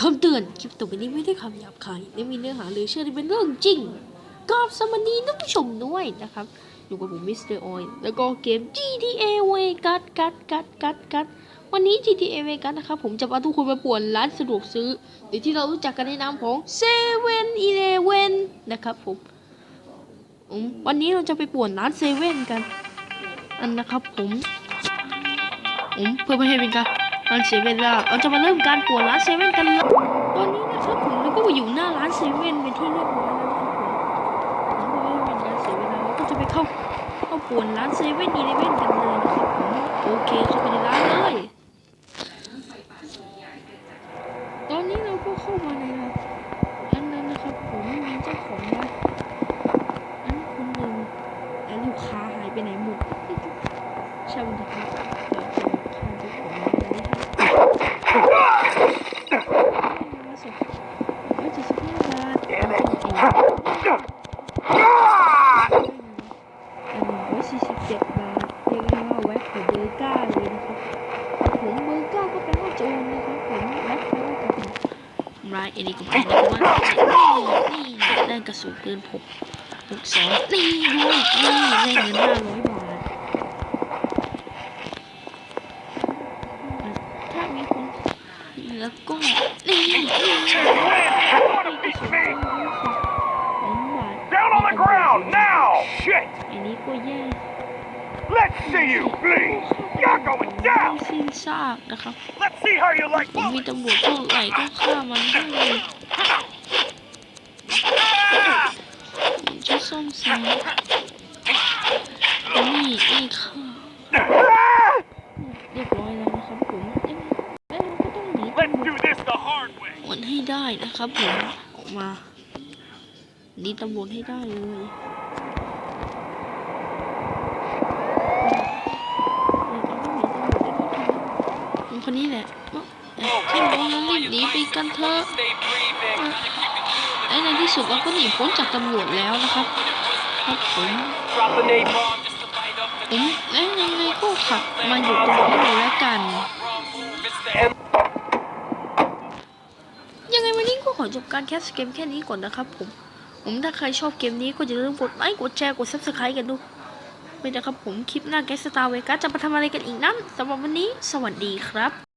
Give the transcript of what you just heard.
คำเตือน คลิปต่อไปนี้ไม่ได้คำหยาบคายและมีเนื้อหาหรือเชื่อที่เป็นเรื่องจริงกราบสวัสดีท่านผู้ชมด้วยนะครับ อยู่กับผมมิสเตอร์ออยแล้วก็เกม GTA Vegas กัดกัดกัดกัดวันนี้ GTA Vegas นะครับ ผมจะพาทุกคนมาป่วนร้านสะดวกซื้อ หรือที่เรารู้จักกันในนามของ7 e เ e ่ e อนะครับผมอืมวันนี้เราจะไปป่วนร้านเซเว่นกัน อันนะครับผมผมเพื่อไม่ให้เป็นการ การเสียเวลาเราจะมาเริ่มการป่วนร้านเซเว่นกันเลยตอนนี้นะครับผมเราก็มาอยู่หน้าร้านเซเว่นเป็นที่เรียบร้อยแล้วนะครับผมแล้วเพื่อไม่เป็นการเสียเวลาเราก็จะไปเข้าเข้าป่วนร้านเซเว่นอีเลเว่นกันเลยนะครับผมโอเคเข้าไปในร้านเลยตอนนี้เราก็เข้ามาในร้านอันนั้นนะครับผมมีเจ้าของร้านอันคนหนึ่งแต่ลูกค้าหายไปไหนหมดช่างมันเถอะครับเดี๋ยวจะข้ามเจ้าของร้านนี้ให้มาส่งร้อยเจ็ดสิบห้าบาทเองอันหนึ่งร้อยสี่สิบเจ็ดบาทเรียกได้ว่าแว็กของเบอร์ก้าเลยนะครับผมเบอร์ก้าก็แปลว่าโจรนะครับผมแว็กแปลว่ากับทำ ร้ายเอริกผมบอกว่านี่นี่ได้กระสุนปืนผมลูกสองนี่ด้วยนี่ได้เงินห้าร้อยบาทถ้ามีคนแล้วก็นี่นี่นี่ Down on the ground now! Shit! อันนี้ก็แย่ Let's see you bleed! You're going ไม่ down! สิ้น ซากนะครับ Let's see how you like ผมมี bullets! ตำรวจเท่าไหร่ก็ฆ่ามันได้เลยผมจะซ่อมแซมอันนี้นี่ค่ะเรียบร้อยแล้วนะครับผมแล้วเราก็ต้องหนี Let's ตำรว do จ this the hard way! มันให้ได้นะครับผมออกมาหนีตำรวจให้ได้เลย คนนี้แหละขึ้นรถแล้วรีบหนีไปกันเถอะไอ้ในที่สุดเราก็หนีพ้นจากตำรวจแล้วนะครับ ครับผม Drop the napalm just to light up ผมแล้วยังไงก็ขับมาอยู่ตรงนี้เลยแล้วกัน M. ยังไงวันนี้ก็ขอจบการแคสเกมแค่นี้ก่อนนะครับผม ผมถ้าใครชอบเกมนี้ก็อย่าลืมกดไลค์กดแชร์กด subscribe กันด้วย ไม่นะครับผมคลิปหน้าแกสตาร์เวกัสจะมาทำอะไรกันอีกนั้นสำหรับวันนี้ สวัสดีครับ